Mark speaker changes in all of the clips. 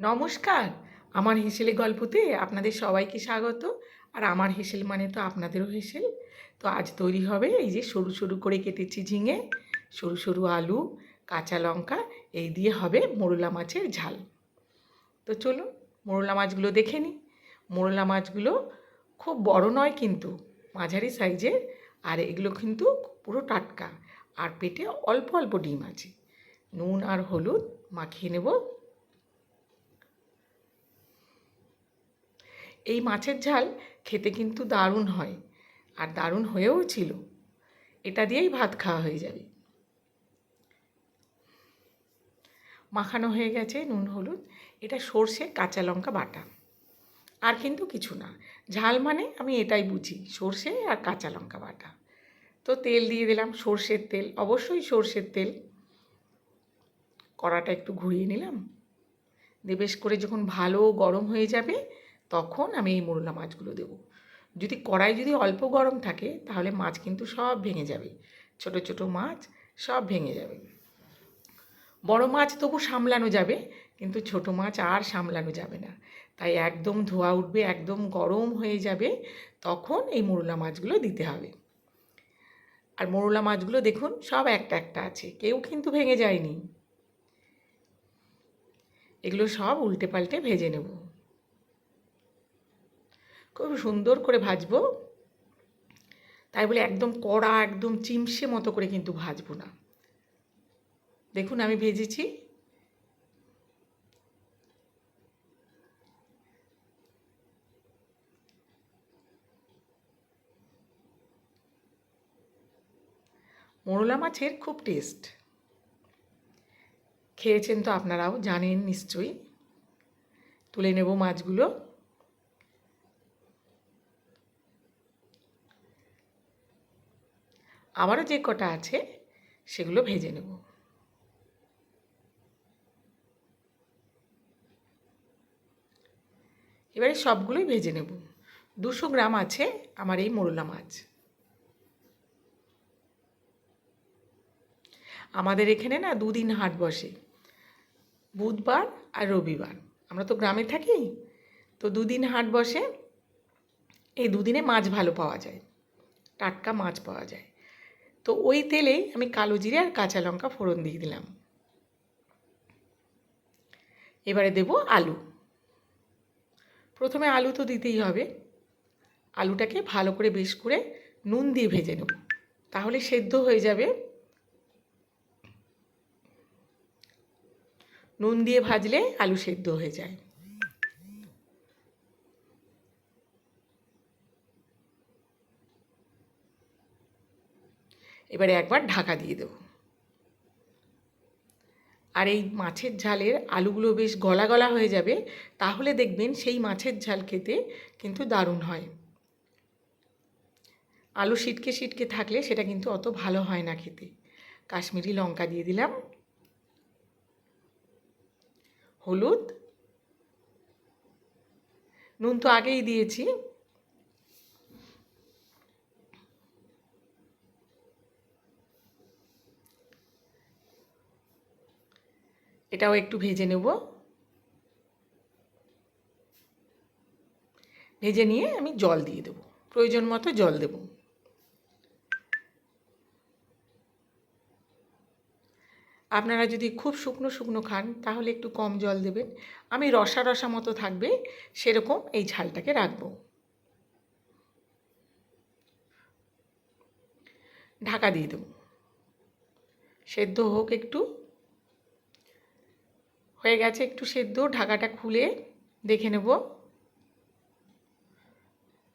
Speaker 1: নমস্কার। আমার হেসেলে গল্পতে আপনাদের সবাইকে স্বাগত। আর আমার হেসেল মানে তো আপনাদেরও হেসেল। তো আজ তৈরি হবে এই যে সরু সরু করে কেটেছি ঝিঙে, সরু সরু আলু, কাঁচা লঙ্কা, এই দিয়ে হবে মোরলা মাছের ঝাল। তো চলুন মোরলা মাছগুলো দেখে নিই। মোরলা মাছগুলো খুব বড় নয় কিন্তু, মাঝারি সাইজের, আর এগুলো কিন্তু পুরো টাটকা। আর পেটে অল্প অল্প ডিম আছে। নুন আর হলুদ মাখিয়ে নেব। এই মাছের ঝাল খেতে কিন্তু দারুণ হয় আর দারুণ হয়েও ছিল। এটা দিয়েই ভাত খাওয়া হয়ে যাবে। মাখানো হয়ে গেছে নুন, হলুদ, এটা সর্ষে, কাঁচা লঙ্কা, বাটা। আর কিন্তু কিছু না, ঝাল মানে আমি এটাই বুঝি, সর্ষে আর কাঁচা লঙ্কা, বাটা। তো তেল দিয়ে দিলাম সর্ষের তেল, অবশ্যই সর্ষের তেল। কড়াটা একটু ঘুরিয়ে নিলাম। দিয়ে বেশ করে যখন ভালো গরম হয়ে যাবে তখন আমি এই মোরলা মাছগুলো দেবো। যদি কড়াই যদি অল্প গরম থাকে, তাহলে মাছ কিন্তু সব ভেঙে যাবে। ছোট ছোট মাছ সব ভেঙে যাবে। বড় মাছ তবু সামলানো যাবে, কিন্তু ছোট মাছ আর সামলানো যাবে না। তাই একদম ধোয়া উঠবে, একদম গরম হয়ে যাবে, তখন এই মোরলা মাছগুলো দিতে হবে। আর মোরলা মাছগুলো দেখুন, সব একটা একটা আছে, কেউ কিন্তু ভেঙে যায়নি। এগুলো সব উল্টে পাল্টে ভেজে নেব। খুব সুন্দর করে ভাজবো। তাই বলে একদম কড়া, একদম চিমসে মতো করে কিন্তু ভাজবো না। দেখুন আমি ভেজেছি। মোরলা মাছের খুব টেস্ট। খেয়েছেন তো আপনারাও, জানেন নিশ্চয়ই। তুলে নেব মাছগুলো। আবারও যে কটা আছে, সেগুলো ভেজে নেব। এবারে সবগুলোই ভেজে নেব। দুশো গ্রাম আছে আমার এই মোরলা মাছ। আমাদের এখানে না দুদিন হাট বসে, বুধবার আর রবিবার। আমরা তো গ্রামে থাকি, তো দুদিন হাট বসে এই দুদিনে মাছ ভালো পাওয়া যায়, টাটকা মাছ পাওয়া যায়। তো ওই তেলেই আমি কালো জিরে আর কাঁচা লঙ্কা ফোড়ন দিয়ে দিলাম। এবারে দেব আলু। প্রথমে আলু তো দিতেই হবে। আলুটাকে ভালো করে বেশ করে নুন দিয়ে ভেজে নেব। তাহলে সেদ্ধ হয়ে যাবে। নুন দিয়ে ভাজলে আলু সেদ্ধ হয়ে যায়। এবারে একবার ঢাকা দিয়ে দেব। আর এই মাছের ঝালের আলুগুলো বেশ গলা গলা হয়ে যাবে, তাহলে দেখবেন সেই মাছের ঝাল খেতে কিন্তু দারুণ হয়। আলু সিটকে সিটকে থাকলে সেটা কিন্তু অত ভালো হয় না খেতে। কাশ্মীরি লঙ্কা দিয়ে দিলাম। হলুদ। নুন তো আগেই দিয়েছি। এটাও একটু ভেজে নেব। ভেজে নিয়ে আমি জল দিয়ে দেবো। প্রয়োজন মতো জল দেব। আপনারা যদি খুব শুকনো শুকনো খান, তাহলে একটু কম জল দেবেন। আমি রসা রসা মতো থাকবে, সেরকম এই ঝালটাকে রাখব। ঢাকা দিয়ে দেবো। সেদ্ধ হোক একটু। হয়ে গেছে, একটু সেদ্ধ, ঢাকাটা খুলে দেখে নেব।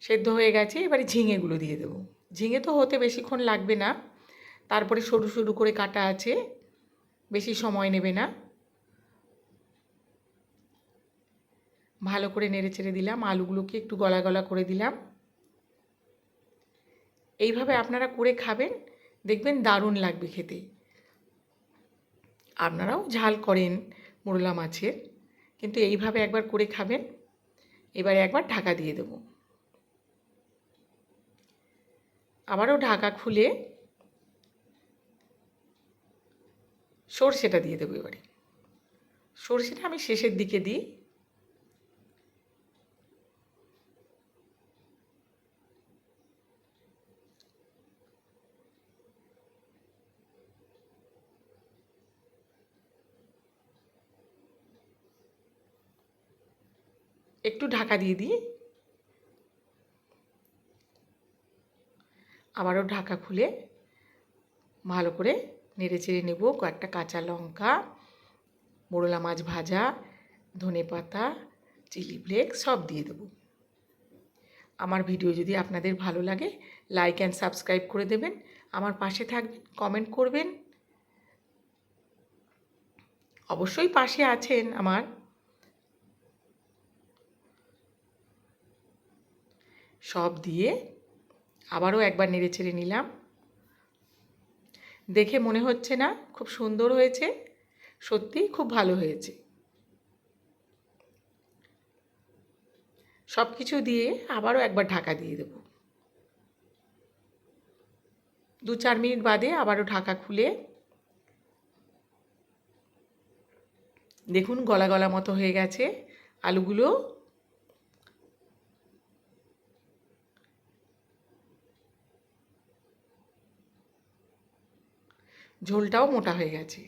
Speaker 1: সেদ্ধ হয়ে গেছে, এবারে ঝিঙেগুলো দিয়ে দেবো। ঝিঙে তো হতে বেশিক্ষণ লাগবে না, তারপরে সরু সরু করে কাটা আছে, বেশি সময় নেবে না। ভালো করে নেড়ে চেড়ে দিলাম, আলুগুলোকে একটু গলা গলা করে দিলাম। এইভাবে আপনারা করে খাবেন, দেখবেন দারুণ লাগবে খেতে। আপনারাও ঝাল করেন। মোরলা মাছের। কিন্তু এইভাবে একবার করে খাবেন। এবারে একবার ঢাকা দিয়ে দেব। আবারও ঢাকা খুলে সর্ষেটা দিয়ে দেবো এবারে। সর্ষেটা আমি শেষের দিকে দিই। একটু ঢাকা দিয়ে দিই। আবারও ঢাকা খুলে ভালো করে নেড়ে চেড়ে নেব কয়েকটা কাঁচা লঙ্কা, মোরলা মাছ ভাজা, ধনে পাতা, চিলি ফ্লেক্স সব দিয়ে দেবো। আমার ভিডিও যদি আপনাদের ভালো লাগে লাইক অ্যান্ড সাবস্ক্রাইব করে দেবেন। আমার পাশে থাকবেন কমেন্ট করবেন। অবশ্যই পাশে আছেন আমার সব দিয়ে আবারও একবার নেড়ে ছেড়ে নিলাম। দেখে মনে হচ্ছে না খুব সুন্দর হয়েছে সত্যিই খুব ভালো হয়েছে। সব কিছু দিয়ে আবারও একবার ঢাকা দিয়ে দেব। দু চার মিনিট বাদে আবারও ঢাকা খুলে দেখুন গলা গলা মতো হয়ে গেছে, আলুগুলো ঝোলটাও মোটা হয়ে গেছে।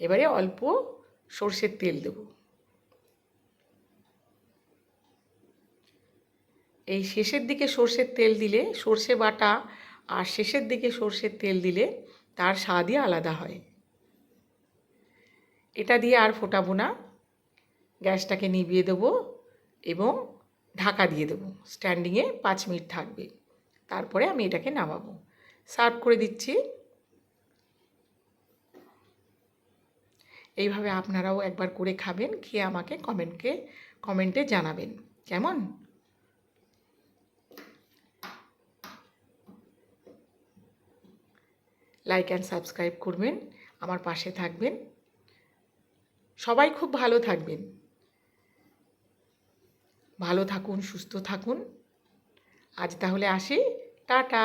Speaker 1: এবারে অল্প সর্ষের তেল দেব। এই শেষের দিকে সর্ষের তেল দিলে সর্ষে বাটা আর শেষের দিকে সর্ষের তেল দিলে তার স্বাদই আলাদা হয়। এটা দিয়ে আর ফোটাবো না। গ্যাসটাকে নিভিয়ে দেবো এবং ঢাকা দিয়ে দেবো। স্ট্যান্ডিংয়ে পাঁচ মিনিট থাকবে। তারপরে আমি এটাকে নামাবো। সার্ভ করে দিচ্ছি। এইভাবে আপনারাও একবার করে খাবেন, খেয়ে আমাকে কমেন্টকে, কমেন্টে জানাবেন। কেমন? লাইক অ্যান্ড সাবস্ক্রাইব করবেন, আমার পাশে থাকবেন। সবাই খুব ভালো থাকবেন। ভালো থাকুন সুস্থ থাকুন। আজ তাহলে আসি। টাটা।